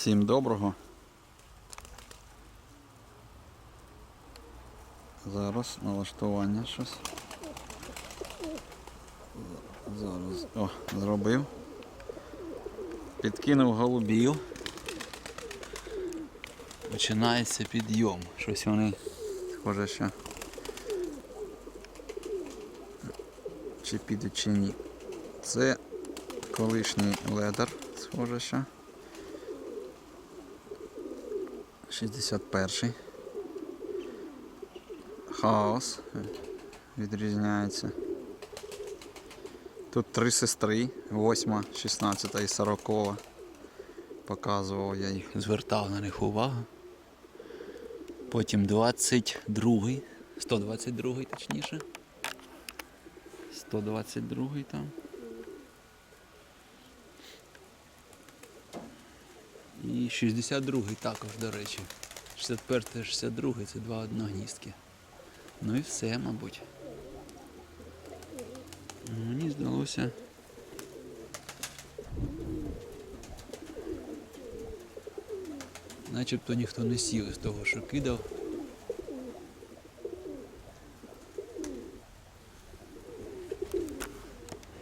Всім доброго. Зараз налаштування щось. Зараз. О, зробив. Підкинув голубів. Починається підйом. Щось вони схоже що. Чи підуть чи ні. Це колишній ледер, схоже що. 61. Хаос відрізняється. Тут три сестри, 8, 16 і 40. Показував я їх, звертав на них увагу. Потім 22, 122 точніше. 122 там. І 62-й також, до речі. 61 62 це два одногніздки. Ну і все, мабуть. Мені здалося. Начебто ніхто не сів з того, що кидав.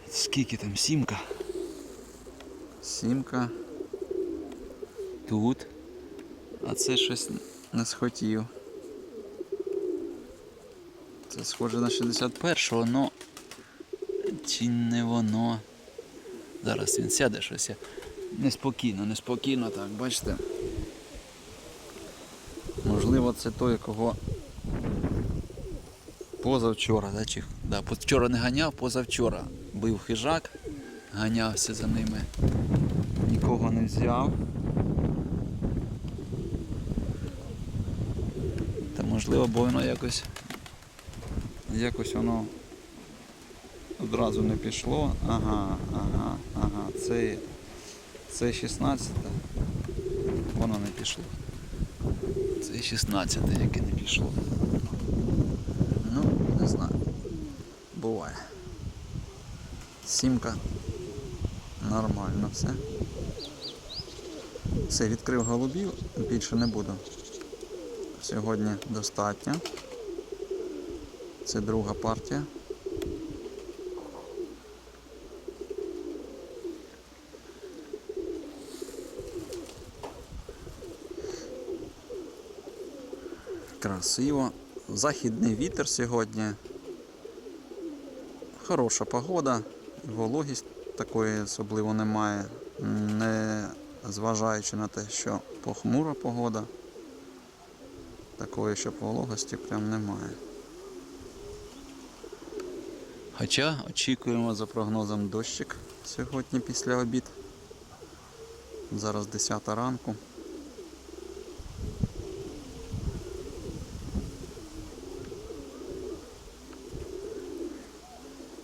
Скільки там сімка? Сімка. Тут. А це щось не схотів. Це схоже на 61-го, но чи не воно. Зараз він сяде щось. Неспокійно, неспокійно так, бачите. Можливо, це той, кого позавчора, да, чи, да, вчора не ганяв, позавчора бив хижак, ганявся за ними, нікого не взяв. Та можливо, бо воно якось якось воно одразу не пішло. Ага, ага, ага. Це, це 16. Воно не пішло. Це 16, яке не пішло. Ну, не знаю. Буває. Сімка. Нормально все. Все, відкрив голубів, більше не буду. Сьогодні достатньо. Це друга партія. Красиво. Західний вітер сьогодні. Хороша погода, вологість такої особливо немає, не зважаючи на те, що похмура погода, такої, щоб вологості прям немає. Хоча очікуємо за прогнозом дощик сьогодні після обід. Зараз 10 ранку.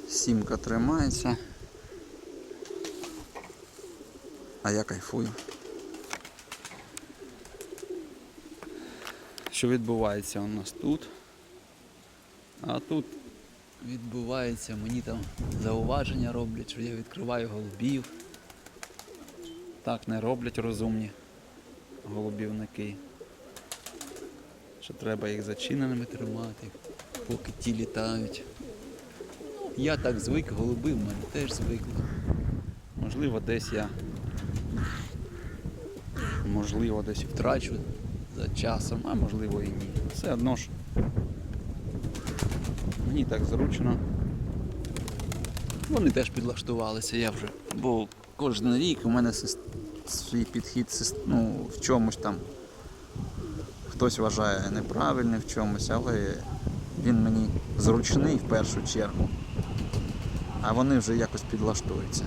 Сімка тримається. А я кайфую. Що відбувається у нас тут? А тут відбувається, мені там зауваження роблять, що я відкриваю голубів. Так не роблять розумні голубівники. Що треба їх зачиненими тримати, поки ті літають. Я так звик, голуби в мене теж звикли. Можливо, десь я можливо десь втрачу за часом, а можливо і ні. Все одно ж. Мені так зручно. Вони теж підлаштувалися, я вже. Бо кожен рік у мене свій підхід ну, в чомусь там. Хтось вважає неправильним в чомусь, але він мені зручний в першу чергу. А вони вже якось підлаштуються.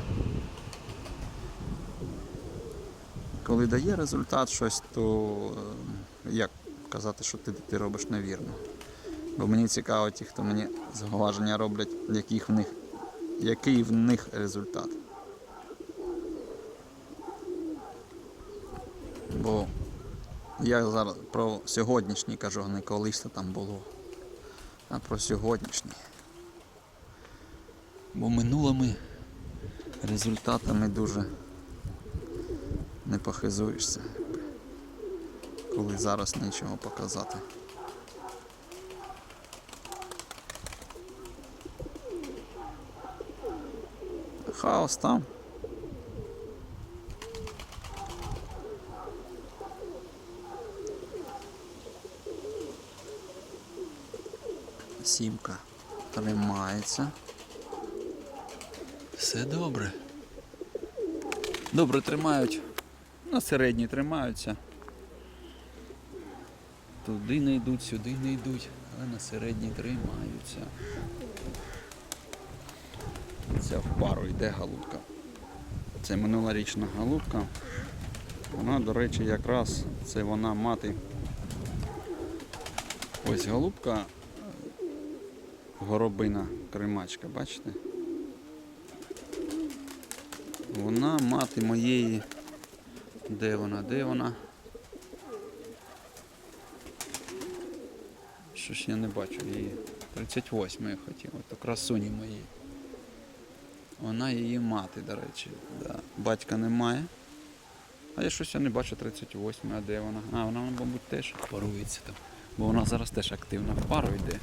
Коли дає результат щось, то е, як казати, що ти, ти робиш невірно. Бо мені цікаво ті, хто мені зауваження роблять, яких в них, який в них результат. Бо я зараз про сьогоднішній кажу, а не колись то там було. А про сьогоднішній. Бо минулими результатами дуже не похизуєшся. Коли зараз нічого показати. Хаос там. Сімка тримається. Все добре. Добре тримають. На середній тримаються. Туди не йдуть, сюди не йдуть, але на середній тримаються. Ця в пару йде голубка. Це минулорічна голубка. Вона, до речі, якраз це вона мати. Ось голубка горобина кримачка, бачите? Вона мати моєї. Де вона? Де вона? Що ж я не бачу її. 38 я хотів, то красуні мої. Вона її мати, до речі. Да. Батька немає. А я щось я не бачу 38, а де вона? А, вона, мабуть, теж парується там. Бо вона зараз теж активно в пару йде.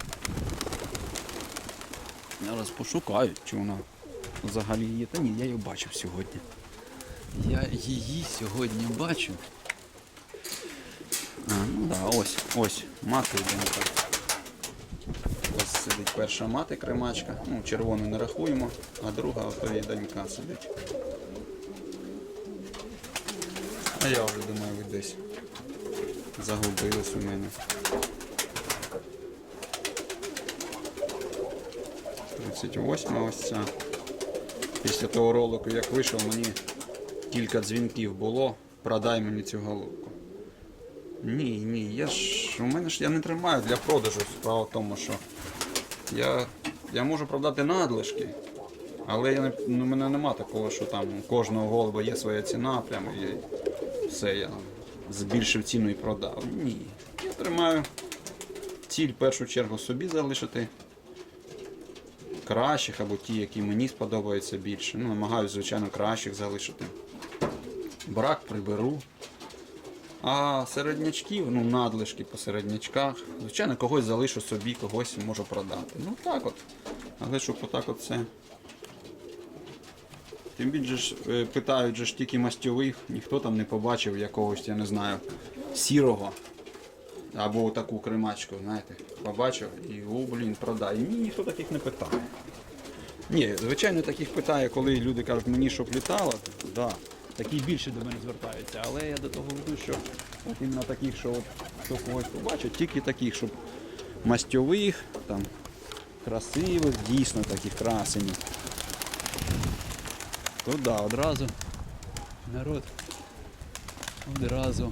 Зараз пошукаю, чи вона взагалі є. Та ні, я її бачив сьогодні. Я її сьогодні бачу. А, ну да, ось, ось, мати йдемо. Сидить перша мати кремачка. Ну, червону не рахуємо, а друга ото донька сидить. А я вже думаю, ви десь загубились у мене. 38 ось ця. Після того ролику, як вийшов, мені кілька дзвінків було. Продай мені цю голубку. Ні, ні, я ж. У мене ж я не тримаю для продажу. Справа в тому, що я, я можу продати надлишки, але я не, ну, у мене нема такого, що там у кожного голуба є своя ціна, прямо і все, я збільшив ціну і продав. Ні. Я тримаю ціль в першу чергу собі залишити. Кращих або ті, які мені сподобаються більше. Ну, намагаюся, звичайно, кращих залишити. Брак приберу. А середнячків, ну надлишки по середнячках. Звичайно, когось залишу собі, когось можу продати. Ну так от. Але щоб отак от. Тим більше е, питають же ж тільки мастьових, ніхто там не побачив якогось, я не знаю, сірого. Або таку кримачку, знаєте, побачив і о, блін, продай. Ні, ніхто таких не питає. Ні, звичайно, таких питає, коли люди кажуть, мені щоб літало, да, такі більше до мене звертаються. Але я до того веду, що от іменно таких, що от, хто когось побачить, тільки таких, щоб мастьових, там, красивих, дійсно таких красенів. То да, одразу народ одразу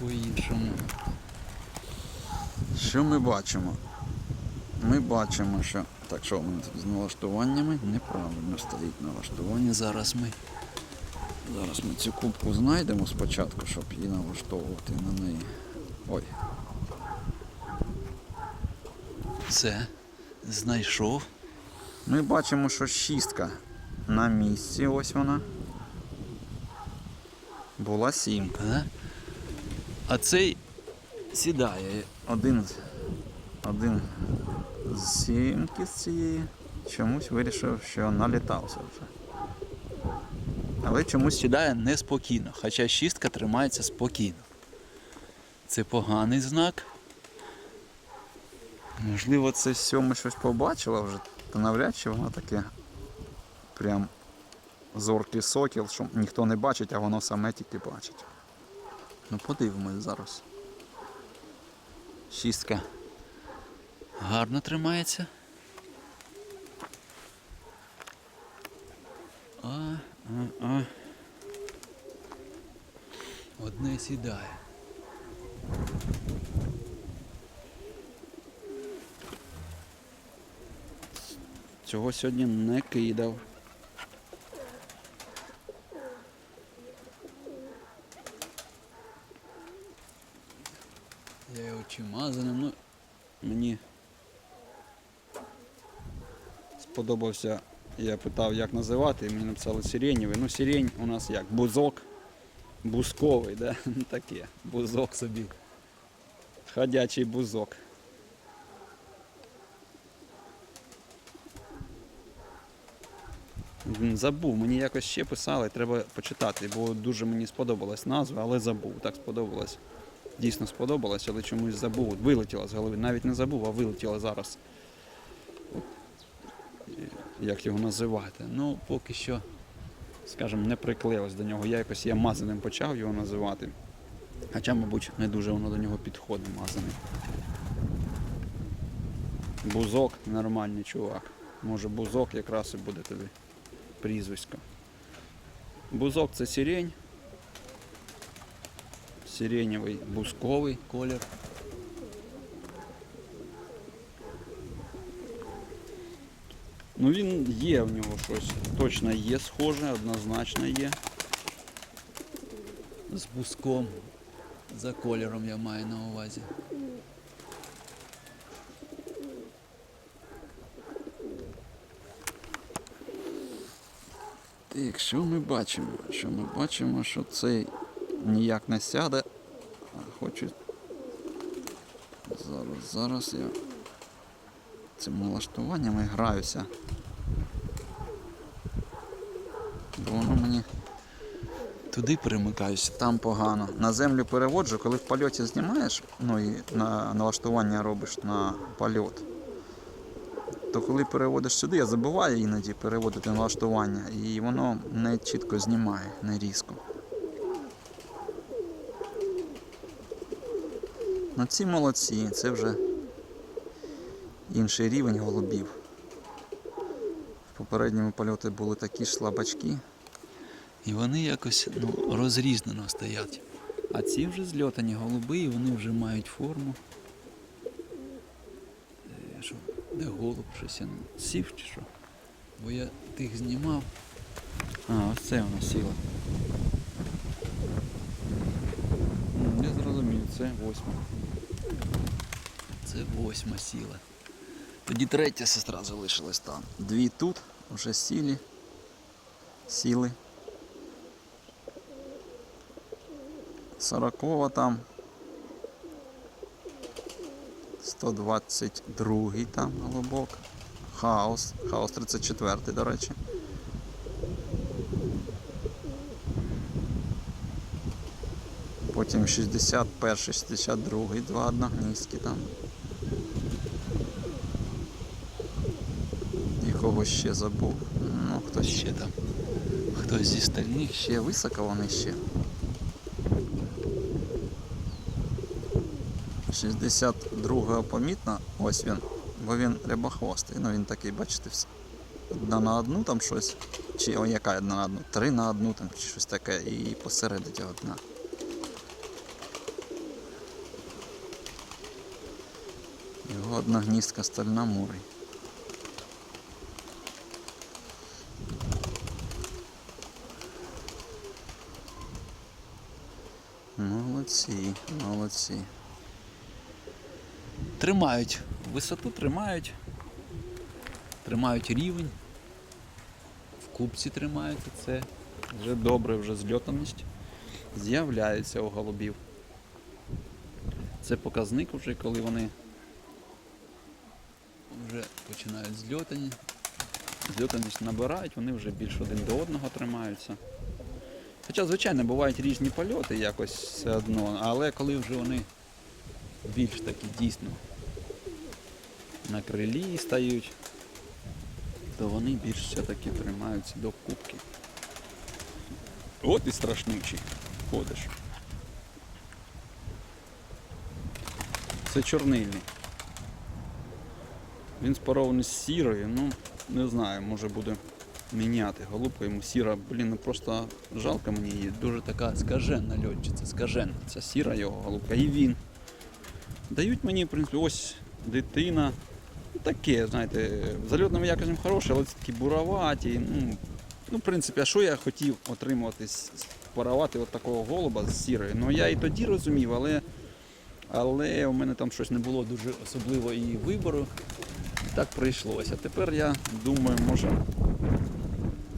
по-іншому. Що ми бачимо? Ми бачимо, що. Так, що тут з налаштуваннями? Неправильно стоїть налаштування. Зараз ми. Зараз ми цю кубку знайдемо спочатку, щоб її налаштовувати на неї. Ой. Все. Знайшов. Ми бачимо, що шістка на місці, ось вона. Була сімка, да? А цей сідає один, один з сімки з цієї чомусь вирішив, що налітався вже. Але чомусь сідає неспокійно, хоча шістка тримається спокійно. Це поганий знак. Можливо, це сьоме щось побачила вже, та навряд чи вона таке прям зоркий сокіл, що ніхто не бачить, а воно саме тільки бачить. Ну подивимось зараз. Шістка гарно тримається. А, а, а. Одне сідає. Цього сьогодні не кидав. Я його чимазаним, ну мені сподобався, я питав, як називати, і мені написали сиренєвий. Ну, сирень у нас як бузок. бузковий, да? Ну, таке. Бузок собі. Ходячий бузок. Забув, мені якось ще писали, треба почитати, бо дуже мені сподобалась назва, але забув. Так сподобалось. Дійсно сподобалось, але чомусь забув. Вилетіла з голови. Навіть не забув, а вилетіла зараз. Як його називати? Ну, поки що, скажімо, не приклеїлось до нього. Я якось я мазаним почав його називати. Хоча, мабуть, не дуже воно до нього підходить мазаний. Бузок нормальний чувак. Може бузок якраз і буде тобі прізвисько. Бузок це сирень. Сиренєвий бузковий колір. Ну він є в нього щось. Точно є схоже, однозначно є. З бузком. За кольором я маю на увазі. Так, що ми бачимо? Що ми бачимо, що цей ніяк не сяде. А хочу. Зараз, зараз я цим налаштуваннями граюся. Бо воно мені туди перемикаюся, там погано. На землю переводжу, коли в польоті знімаєш, ну і на налаштування робиш на польот. То коли переводиш сюди, я забуваю іноді переводити налаштування, і воно не чітко знімає, не різко. Ну ці молодці, це вже інший рівень голубів. В попередньому польоті були такі ж слабачки. І вони якось ну, розрізнено стоять. А ці вже зльотані голуби, і вони вже мають форму. Е, Що, де голуб щось я сів чи що? Бо я тих знімав. А, ось це воно сіло. Я зрозумів, це восьма. Це восьма сіла. Тоді третя сестра залишилась там. Дві тут вже сілі. Сіли. Сорокова там. 122 там голубок. Хаос. Хаос 34, до речі. Потім 61, 62, два одногніздки там. Кого ще забув. Ну, хто ще там. Хтось зі стальних ще високо вони ще. 62-го помітно, ось він, бо він рябохвостий. Ну він такий, бачите, все. Одна на одну там щось. Чи о, яка одна на одну? Три на одну там чи щось таке. І посередині одна. Його одна гніздка стальна мурий. Молодці, молодці. Тримають. Висоту тримають. Тримають рівень. В купці тримають і це. Вже добре, вже зльотаність. З'являється у голубів. Це показник вже, коли вони вже починають зльотані. Зльотаність набирають, вони вже більш один до одного тримаються. Хоча, звичайно, бувають різні польоти якось все одно, але коли вже вони більш такі дійсно на крилі стають, то вони більш все-таки тримаються до кубки. От і страшнючий ходиш. Це чорнильний. Він спарований з сірою, ну, не знаю, може буде міняти. Голубка йому сіра, блін, ну просто жалко мені її. Дуже така скажена льотчиця, скажена. Це сіра його голубка. І він. Дають мені, в принципі, ось дитина. Ну, Таке, знаєте, зальотним якостям хороше, але це такі буроваті. Ну, ну, в принципі, а що я хотів отримувати, парувати от такого голуба з сірою? Ну я і тоді розумів, але, але у мене там щось не було дуже особливо і вибору. І так прийшлося. Тепер я думаю, може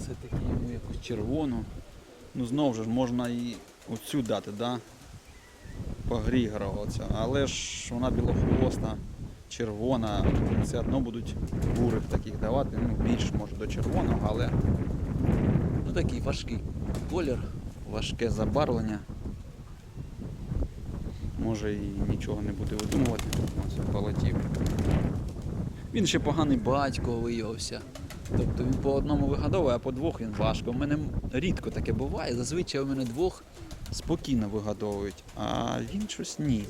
все-таки йому якусь червону. Ну знову ж можна і оцю дати, да? Погрігорова оця. Але ж вона білохвоста, червона, все одно будуть бурих таких давати, ну більш може до червоного, але ну такий важкий колір, важке забарвлення. Може і нічого не буде видумувати. Ось полетів. Він ще поганий батько виявився. Тобто він по одному вигадовує, а по двох він важко. У мене рідко таке буває. Зазвичай у мене двох спокійно вигадовують, а він щось ні.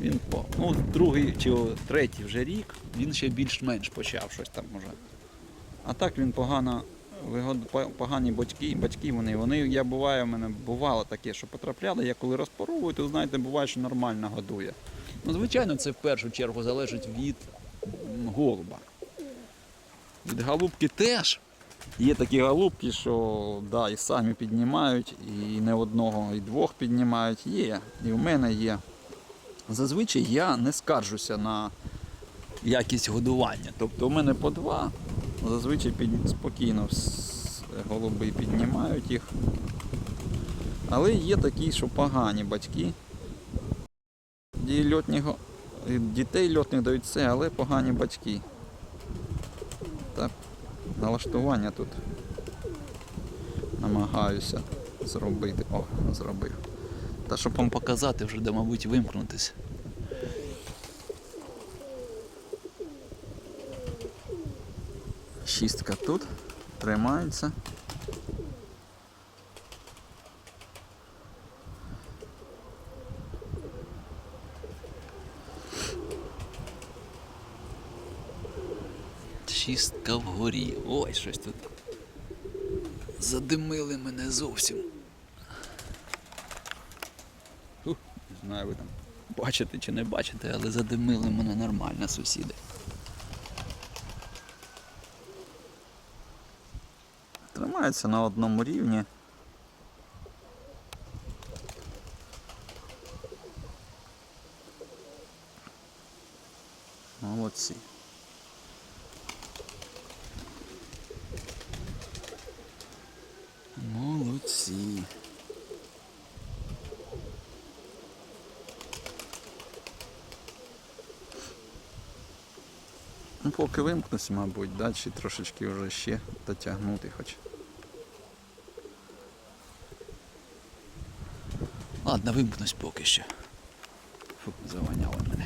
Він ну, другий чи третій вже рік, він ще більш-менш почав щось там може. А так він погано погані батьки, батьки вони. Вони, я буває, у мене бувало таке, що потрапляли, я коли розпаровую, то знаєте, буває, що нормально годує. Ну, звичайно, це в першу чергу залежить від голуба. Від голубки теж. Є такі голубки, що да, і самі піднімають, і не одного, і двох піднімають. Є, і в мене є. Зазвичай я не скаржуся на якість годування. Тобто у мене по два, зазвичай під, спокійно голуби піднімають їх. Але є такі, що погані батьки. І льотні, дітей льотних дають все, але погані батьки. Так, налаштування тут намагаюся зробити. О, зробив. Та щоб вам показати, вже де, мабуть, вимкнутися. Шістка тут тримається. Шістка вгорі. Ой, щось тут. Задимили мене зовсім. Не знаю, ви там бачите чи не бачите, але задимили мене нормально сусіди. Тримається на одному рівні. Молодці. Ну, поки вимкнусь, мабуть, да, чи трошечки вже ще дотягнути хоч. Ладно, вимкнусь поки що. Фу, заваняло мене.